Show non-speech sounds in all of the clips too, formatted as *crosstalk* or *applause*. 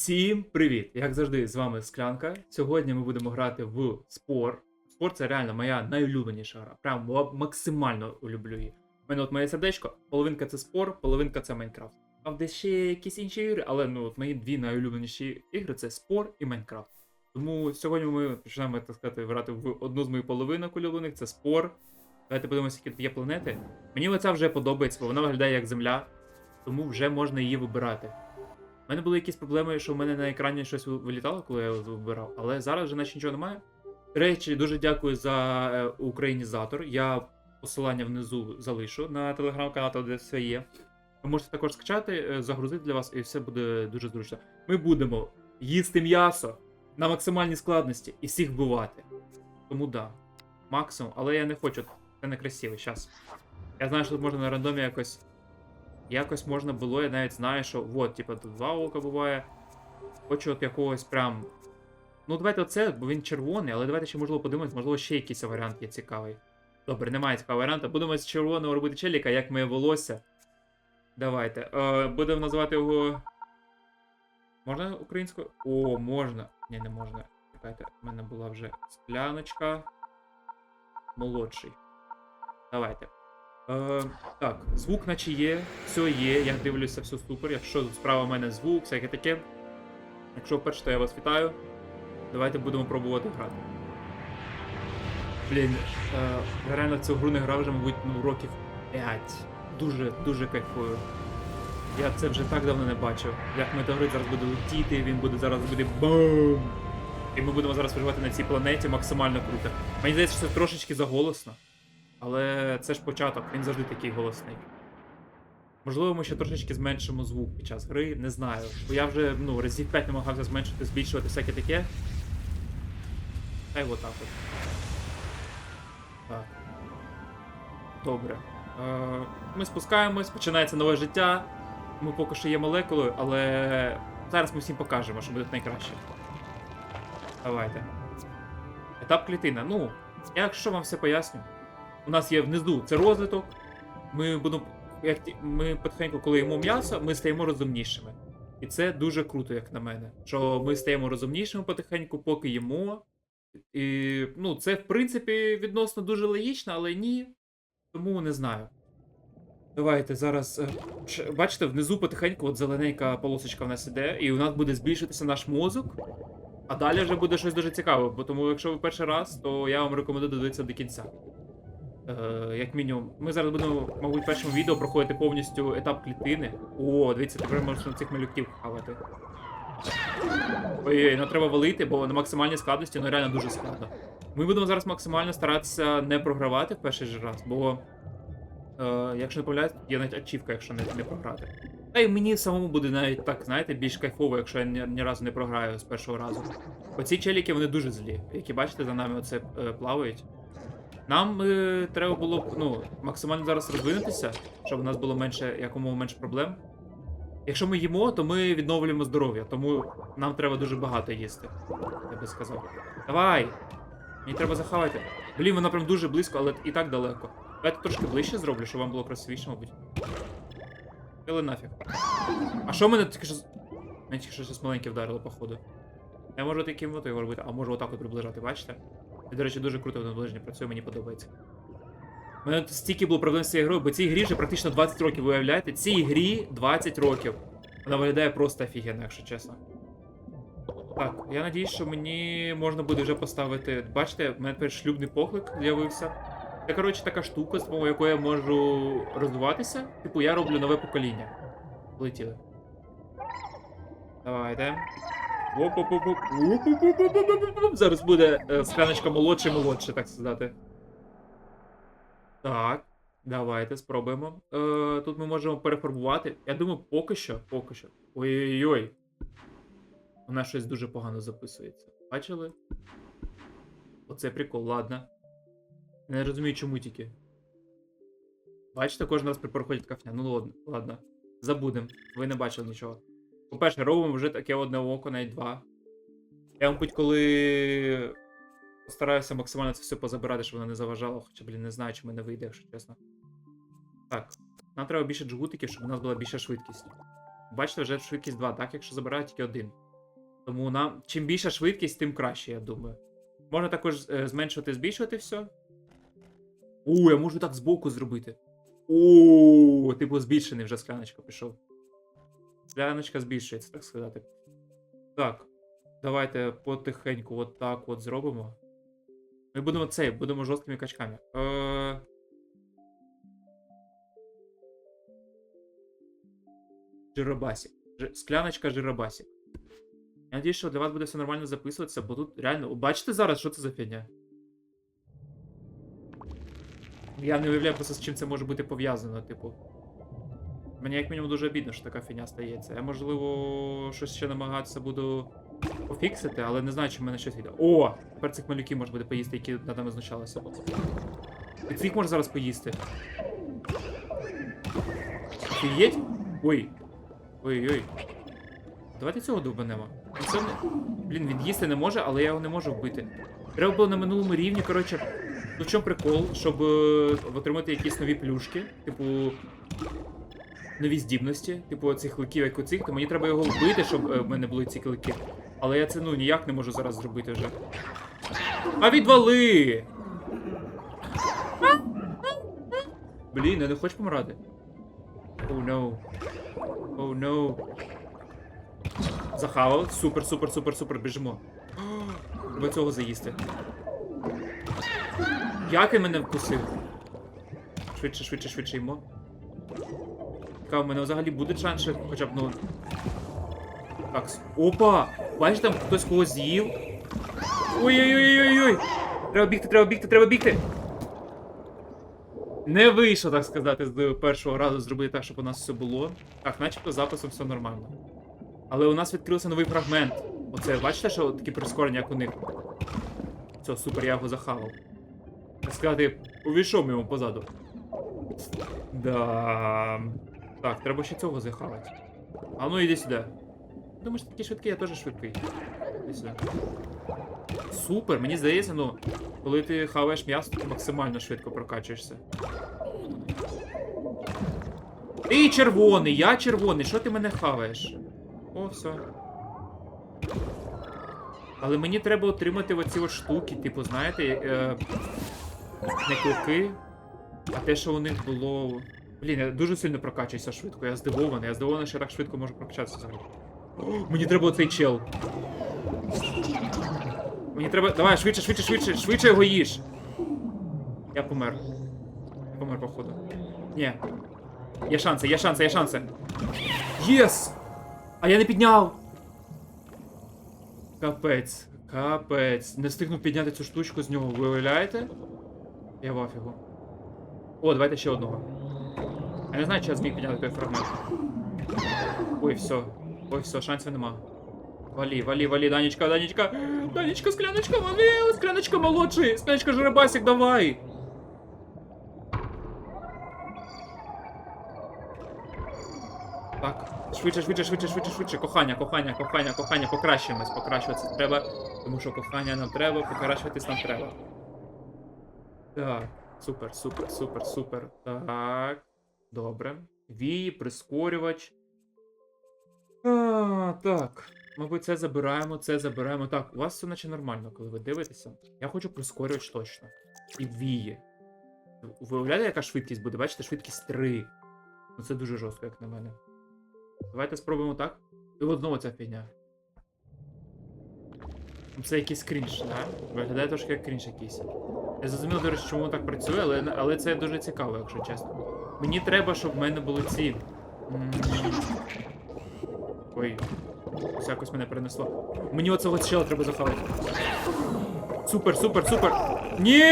Всім привіт! Як завжди, з вами Склянка. Сьогодні ми будемо грати в спор. Спор це реально моя найулюбленіша гра. Прям максимально улюблю її. У мене от моє сердечко, половинка це спор, половинка це Майнкрафт. Там де ще якісь інші ігри, але ну от мої дві найулюбленіші ігри це спор і Майнкрафт. Тому сьогодні ми починаємо, так сказати, грати в одну з моїх половинок улюблених, це спор. Давайте подивимося, які тут є планети. Мені оця вже подобається, бо вона виглядає як земля, тому вже можна її вибирати. У мене були якісь проблеми, що в мене на екрані щось вилітало, коли я вибирав, але зараз вже наче нічого немає. Речі, дуже дякую за е, українізатор. Я посилання внизу залишу на телеграм-канал, де все є. Ви можете також скачати, е, загрузити для вас, і все буде дуже зручно. Ми будемо їсти м'ясо на максимальній складності і всіх вбивати. Тому да, максимум, але я не хочу, це не красиво. Щас. Я знаю, що тут можна на рандомі якось Якось можна було, я навіть знаю, що от, типа, тут два ока буває. Хочу от якогось прям. Ну, давайте оце, бо він червоний, але давайте ще можливо подивимось, можливо, ще якийсь варіант є цікавий. Добре, немає цікавого варіанта. Будемо з червоного робити челіка, як моє волосся. Давайте. Е, будемо називати його. Можна українською? О, можна. Ні, не можна. Чекайте, в мене була вже скляночка. Молодший. Давайте. Е, так, звук наче є, все є, я дивлюся, все супер. Якщо справа в мене звук, всяке таке. Якщо вперше, то я вас вітаю. Давайте будемо пробувати грати. Блін, е, реально цю гру не грав вже, мабуть, ну, років 5. Дуже, дуже кайфую. Я це вже так давно не бачив. Як метеорит зараз буде летіти, він буде зараз буде бум! І ми будемо зараз проживати на цій планеті максимально круто. Мені здається, що це трошечки заголосно. Але це ж початок, він завжди такий голосний. Можливо, ми ще трошечки зменшимо звук під час гри, не знаю. Бо я вже ну, разів 5 намагався зменшити, збільшувати всяке таке. Та й отак от. Так. Добре. Е, ми спускаємось, починається нове життя. Ми поки що є молекулою, але зараз ми всім покажемо, що буде найкраще. Давайте. Етап клітина. Ну, якщо вам все поясню. У нас є внизу це розвиток. Ми будемо. Як ми потихеньку, коли їмо м'ясо, ми стаємо розумнішими. І це дуже круто, як на мене. Що ми стаємо розумнішими потихеньку, поки їмо. І ну, це, в принципі, відносно дуже логічно, але ні. Тому не знаю. Давайте зараз. е, Бачите, внизу потихеньку от зелененька полосочка в нас іде, і у нас буде збільшитися наш мозок. А далі вже буде щось дуже цікаве, бо тому, якщо ви перший раз, то я вам рекомендую дивитися до кінця. Е, як мінімум. Ми зараз будемо, мабуть, в першому відео проходити повністю етап клітини. О, дивіться, тепер можна цих малюків хавати. Ой, ну треба валити, бо на максимальній складності ну реально дуже складно. Ми будемо зараз максимально старатися не програвати в перший же раз, бо. Е, якщо не помиляюсь, є навіть ачівка, якщо не, не програти. Та й мені самому буде навіть так, знаєте, більш кайфово, якщо я ні, ні разу не програю з першого разу. Оці челіки вони дуже злі, які бачите, за нами оце е, плавають. Нам е, треба було б ну, максимально зараз розвинутися, щоб у нас було менше, якомога менше проблем. Якщо ми їмо, то ми відновлюємо здоров'я, тому нам треба дуже багато їсти. Я би сказав. Давай! Мені треба захавати. Блін, вона прям дуже близько, але і так далеко. Давайте трошки ближче зроблю, щоб вам було красивіше, мабуть. Пили нафіг. А що мене тільки що. Мене тільки що щось маленьке вдарило, походу. Я можу таким от його робити, а можу отак от приближати, бачите? І, до речі, дуже круто в наближенні працює, мені подобається. У мене стільки було проблем з цією грою, бо цій грі вже практично 20 років, ви уявляєте? Цій грі 20 років. Вона виглядає просто офігенно, якщо чесно. Так, я надіюсь, що мені можна буде вже поставити. Бачите, в мене тепер шлюбний поклик з'явився. Це, коротше, така штука, з допомогою якої я можу розвиватися. Типу, я роблю нове покоління. Полетіли. Давайте. Зараз буде е, скляночка молодше молодше, так сказати. Так, давайте спробуємо. Е, тут ми можемо перефарбувати. Я думаю, поки що, поки що. Ой-ой-ой. Вона щось дуже погано записується. Бачили? Оце прикол, ладно. Я не розумію, чому тільки. Бачите, кожен раз при переході кафня. Ну ладно, ладно. Забудем. Ви не бачили нічого. По-перше, робимо вже таке одне око, навіть два. Я, мабуть, коли постараюся максимально це все позабирати, щоб воно не заважало, хоча, блін, не знаю, чи мене вийде, якщо чесно. Так, нам треба більше джгутиків, щоб у нас була більша швидкість. Бачите, вже швидкість 2, так, якщо забираю тільки один. Тому нам чим більша швидкість, тим краще, я думаю. Можна також е, зменшувати, збільшувати все. У, я можу так збоку зробити. О, типу збільшений вже скляночка пішов. Скляночка збільшується, так сказати. Так. Давайте потихеньку от так от зробимо. Ми будемо цей, будемо жорсткими качками. Е... Жиробасік. Жи- Скляночка жиробасік. Я надіюсь, що для вас буде все нормально записуватися, бо тут реально. Бачите зараз, що це за фігня? Я не уявляю просто з чим це може бути пов'язано, типу. Мені як мінімум дуже обідно, що така фігня стається. Я можливо щось ще намагатися буду пофіксити, але не знаю, чи в мене щось йде. О! Тепер цих малюків можна буде поїсти, які над нами знущалися. І цих можна зараз поїсти. Офігеть? Ой. Ой-ой. Давайте цього довбанемо. Ну, Це... Блін, він їсти не може, але я його не можу вбити. Треба було на минулому рівні, коротше. Ну в чому прикол, щоб е, отримати якісь нові плюшки, типу. Нові здібності, типу цих кликів, як у цих, то мені треба його вбити, щоб е, в мене були ці клики. Але я це ну ніяк не можу зараз зробити вже. А відвали! Блін, я не хочу помирати. Oh no. Oh no. Захавав. Супер, супер, супер, супер, біжимо. Треба цього заїсти. Як він мене вкусив? Швидше, швидше, швидше ймо. Цікаво, в мене взагалі буде шанс, ще хоча б, ну. Так, опа! Бачиш, там хтось когось з'їв. Ой-ой-ой-ой-ой! Треба бігти, треба бігти, треба бігти! Не вийшло, так сказати, з першого разу зробити так, щоб у нас все було. Так, начебто записом все нормально. Але у нас відкрився новий фрагмент. Оце, бачите, що такі прискорення, як у них. Все, супер, я його захавав. Так сказати, увійшов йому позаду. Да. Так, треба ще цього захавати. А ну іди сюди. Думаєш, такий швидкий, я теж швидкий. Іди сюди. Супер, мені здається, ну, коли ти хаваєш м'ясо, ти максимально швидко прокачуєшся. Ти червоний, я червоний, що ти мене хаваєш? О, все. Але мені треба отримати оці от штуки, типу, знаєте, е, не клики, а те, що у них було. Блін, я дуже сильно прокачуюся швидко, я здивований, я здивований, що я так швидко можу прокачатися взагалі. *gasps* Мені треба оцей чел. Мені треба. Давай, швидше, швидше, швидше, швидше його їж. Я помер. Я помер, походу. Ні. Є шанси, є шанси, є шанси. Єс! А я не підняв! Капець, капець. Не встигнув підняти цю штучку з нього, ви уявляєте? Я в афігу. О, давайте ще одного. Я не знаю, чи я зміг підняти той фрагмент. Ой, все. Ой, все, шансів нема. Валі, валі, валі, Данечка, Данечка. Данечка, скляночка, вали, скляночка молодший, скляночка Жеребасик, давай. Так, швидше, швидше, швидше, швидше, швидше. Кохання, кохання, кохання, кохання, покращимось, покращуватися треба, тому що кохання нам треба, покращуватись нам треба. Так, супер, супер, супер, супер. Так. Добре. Вій, прискорювач. А, так. Мабуть, це забираємо, це забираємо. Так, у вас все наче нормально, коли ви дивитеся. Я хочу прискорювач точно. І вії. Ви уявляєте, яка швидкість буде? Бачите, швидкість 3. Ну це дуже жорстко, як на мене. Давайте спробуємо так. І знову ця фігня. Це якийсь крінж, да? Виглядає трошки як крінж якийсь. Я зрозумів, до речі, чому так працює, але, але це дуже цікаво, якщо чесно. Мені треба, щоб в мене були ці. Ой. Ось якось мене перенесло. Мені оцього чела треба захавати. Супер, супер, супер! Ні!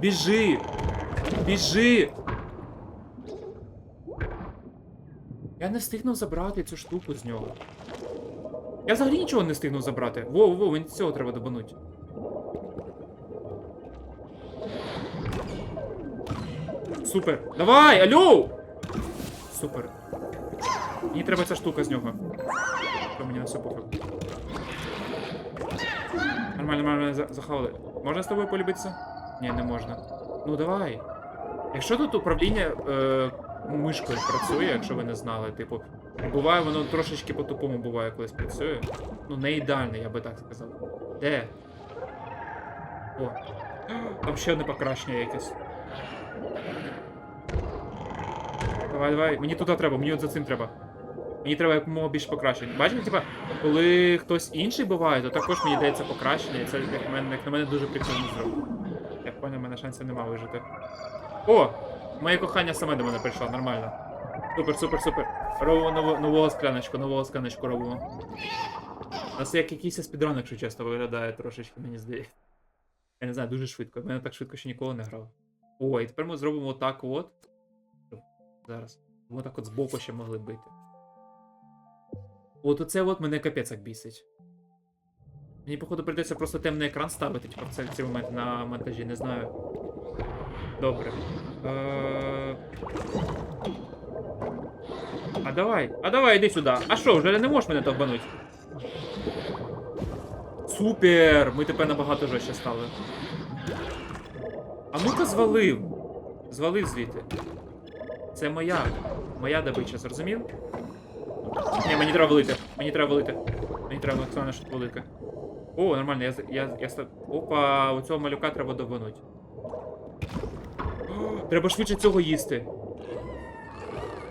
Біжи! Біжи! Я не встигнув забрати цю штуку з нього. Я взагалі нічого не встигнув забрати. Во, во, мені цього треба добануть. Супер. Давай, алло! Супер. Мені треба ця штука з нього. То мені на все похуй. Нормально, нормально, за- захавали. Можна з тобою полюбитися? Ні, не можна. Ну давай. Якщо тут управління е, мишкою працює, якщо ви не знали, типу, Буває, воно трошечки по-тупому буває, колись працює. Ну, не ідеально, я би так сказав. Де? О. Там ще одне покращення якесь. Давай, давай. Мені туди треба, мені от за цим треба. Мені треба якомога більше покращень. Бачите, типа, коли хтось інший буває, то також мені дається покращення, і це як, мене, як на мене дуже прикольно зроблено. Я поняв, мене шансів нема вижити. О! Моє кохання саме до мене прийшло, нормально. Супер, супер, супер. Робимо нову, нового скляночку, нового скляночку робимо. У нас як якийсь спідран, якщо чесно, виглядає трошечки, мені здається. Я не знаю, дуже швидко. В мене так швидко ще ніколи не грав. О, і тепер ми зробимо отак от. Зараз. Ми так от збоку ще могли бити. От оце от мене капець як бісить. Мені, походу, прийдеться просто темний екран ставити, типу, в цей момент на монтажі, не знаю. Добре. Е... А давай, а давай, іди сюди. А що, вже не можеш мене довбануть? Супер! Ми тепер набагато жорстче стали. А ну-ка звалив. Звалив звідти. Це моя. Моя добича, зрозумів? Ні, мені треба валити. Мені треба валити. Мені треба максимально швидко валити. О, нормально, я, я, я, ста- Опа, у цього малюка треба довбануть. *gasps* Треба швидше цього їсти.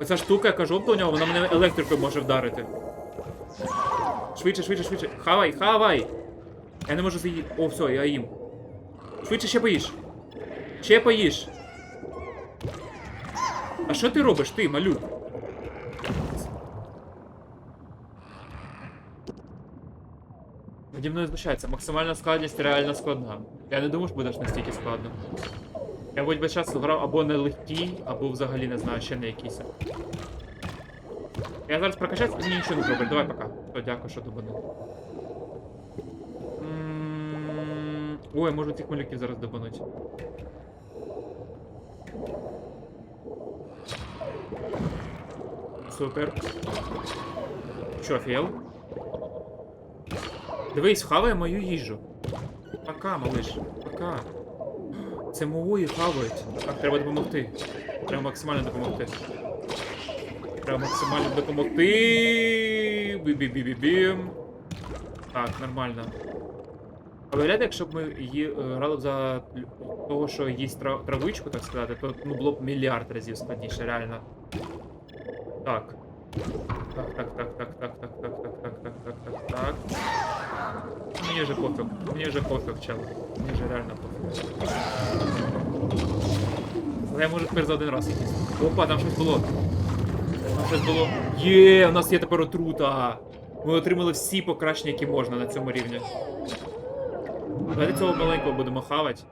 Оця штука, яка жовта у нього, вона мене електрикою може вдарити. Швидше, швидше, швидше. Хавай, хавай! Я не можу заїти. О, все, я їм. Швидше ще поїж. Ще поїж. А що ти робиш, ти, малюк? Наді мною знущається. Максимальна складність реально складна. Я не думав, що буде настільки складно. Я будь би час грав або на легкій, або взагалі не знаю, ще не якийсь. Я зараз прокачаюсь, мені нічого не зроблять. Давай пока. Все, дякую, що. М, Ой, можу цих малюків зараз добануть. Супер. Що, філ? Дивись, хаває мою їжу. Пока, малиш. Пока. Це мою хавають. Так, треба допомогти. Треба максимально допомогти. Треба максимально допомогти. Бі-бі-бі-бі-бім. Так, нормально. А виглядає, якщо б ми її е, грали за того, що їсть тра- травичку, так сказати, то ну, було б мільярд разів складніше, реально. Так. Так, так, так, так, так, так, так, так, так, так, так, так, так. Мені вже пофіг. Мені вже пофіг, чел. Мені вже реально пофіг. Але я можу тепер за один раз якийсь. Опа, там щось було. Там щось було. Є, у нас є тепер отрута. Ми отримали всі покращення, які можна на цьому рівні. Давайте цього маленького будемо хавати.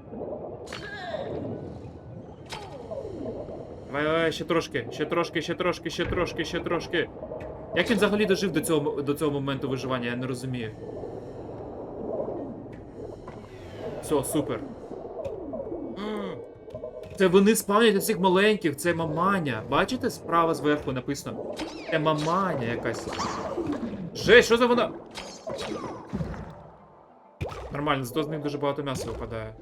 Давай, давай, ще трошки, ще трошки, ще трошки, ще трошки, ще трошки. Як він взагалі дожив до цього, до цього моменту виживання, я не розумію. Все, супер. Це вони спавнять цих маленьких, це маманя. Бачите, справа зверху написано. Це маманя якась. Жесть, що за вона? Нормально, зато з них дуже багато м'яса випадає.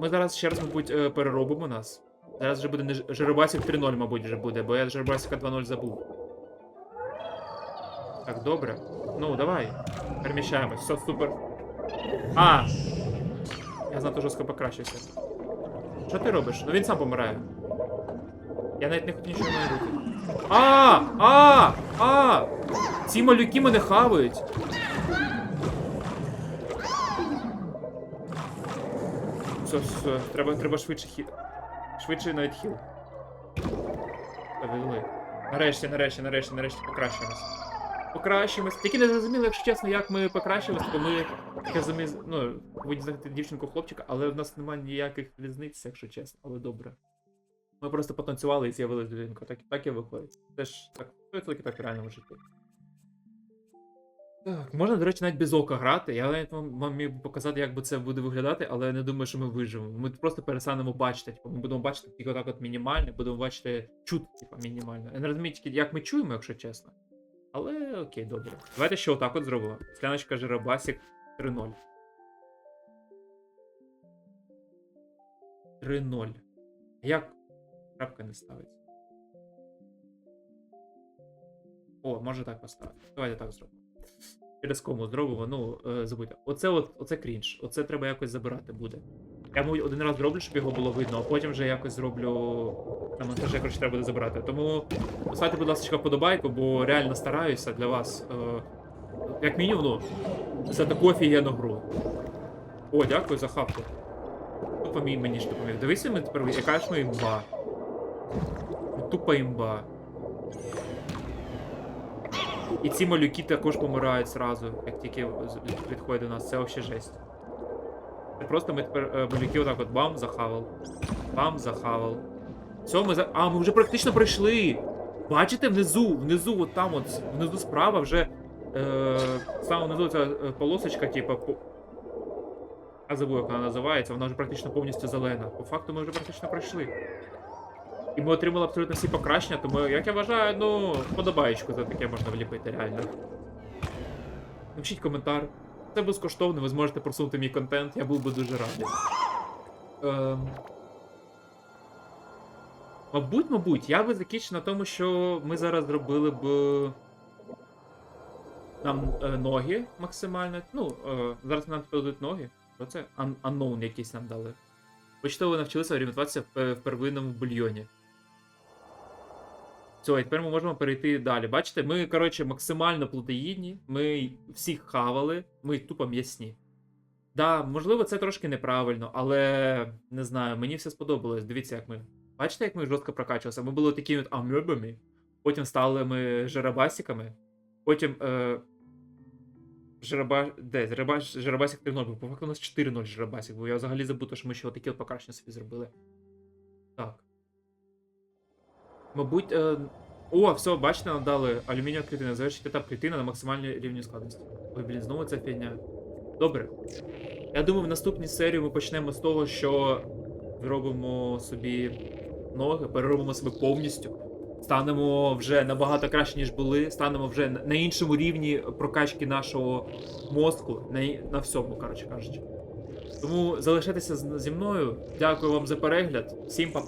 Ми зараз ще раз, мабуть, е, переробимо нас. Зараз вже буде не Ж- Жиробасик 3.0, мабуть, вже буде, бо я Жиробасика 2.0 забув. Так, добре. Ну, давай. Переміщаємось, все супер. А! Я знато жорстко покращився. Що ти робиш? Ну він сам помирає. Я навіть не хотів нічого не робити. А! А! А! Ці малюки мене хавають. Все, все, треба, треба швидше хіл. Швидше навіть хіл. Повели. Нарешті, нарешті, нарешті, нарешті покращимось. Покращимось. Тільки не зрозуміло, якщо чесно, як ми покращимось, бо ми заміс... Ну, будь знати дівчинку хлопчика, але в нас немає ніяких різниць, якщо чесно, але добре. Ми просто потанцювали і з'явилась людинка. Так, так і виходить. Це ж так, це тільки так в реальному житті. Так, можна, до речі, навіть без ока грати. Я навіть вам, вам міг показати, як би це буде виглядати, але я не думаю, що ми виживемо. Ми просто перестанемо бачити. Типу, ми будемо бачити тільки отак от мінімально, будемо бачити чути, типу, мінімально. Я не розумію тільки, як ми чуємо, якщо чесно. Але окей, добре. Давайте ще отак от зробимо. Скляночка Жиробасік 3-0. 3-0. Як крапка не ставиться? О, може так поставити. Давайте так зробимо. Через кому зробимо, ну, е, забудьте. Оце от, оце крінж. Оце треба якось забирати буде. Я мабуть, один раз зроблю, щоб його було видно, а потім вже якось зроблю. На монтажі, коротше, треба буде забирати. Тому поставте, будь ласка, вподобайку, бо реально стараюся для вас. Е, як мінімум, ну, за таку офігенну гру. О, дякую за хапку. Тупо мій мені ж допоміг. Дивися, ми тепер, яка ж ми імба. Ми Тупо імба. І ці малюки також помирають зразу, як тільки підходять до нас. Це взагалі жесть. Просто ми тепер е, малюки отак от бам, захавал. Бам, захавал. Все, ми за. А, ми вже практично пройшли. Бачите, внизу, внизу, от там, от, внизу справа вже. Е, саме внизу ця е, полосочка, типу. По... Я забув, як вона називається, вона вже практично повністю зелена. По факту ми вже практично пройшли. І ми отримали абсолютно всі покращення, тому, як я вважаю, ну, подобаєчку за таке можна вліпити, реально. Напишіть коментар. Це безкоштовно, ви зможете просунути мій контент, я був би дуже радий. Ем... Мабуть, мабуть, я би закінчив на тому, що ми зараз зробили б нам е, ноги максимально. Ну, е, зараз нам дадуть ноги. Що це? Un- unknown якийсь нам дали. Почтово навчилися орієнтуватися в, в первинному бульйоні. Все, і тепер ми можемо перейти далі. Бачите, ми, коротше, максимально плодоїдні, ми всіх хавали, ми тупо м'ясні. Да, можливо, це трошки неправильно, але не знаю, мені все сподобалось. Дивіться, як ми. Бачите, як ми жорстко прокачувалися? Ми були такими амебами, потім стали ми жерабасиками, потім. Е... Жераба... Де? Жераба... Жерабасик 3.0 був. По факту у нас 4.0 жерабасик був. Я взагалі забув, що ми ще отакі от покращення собі зробили. Так. Мабуть. Е... О, все, бачите, нам дали алюмінієва клітина. Завершить етап клітина на максимальній рівні складності. Ой, блін, знову ця фігня. Добре. Я думаю, в наступній серії ми почнемо з того, що зробимо собі ноги, переробимо себе повністю. Станемо вже набагато краще, ніж були. Станемо вже на- іншому рівні прокачки нашого мозку, на, на всьому, коротше кажучи. Тому залишайтеся зі мною. Дякую вам за перегляд. Всім па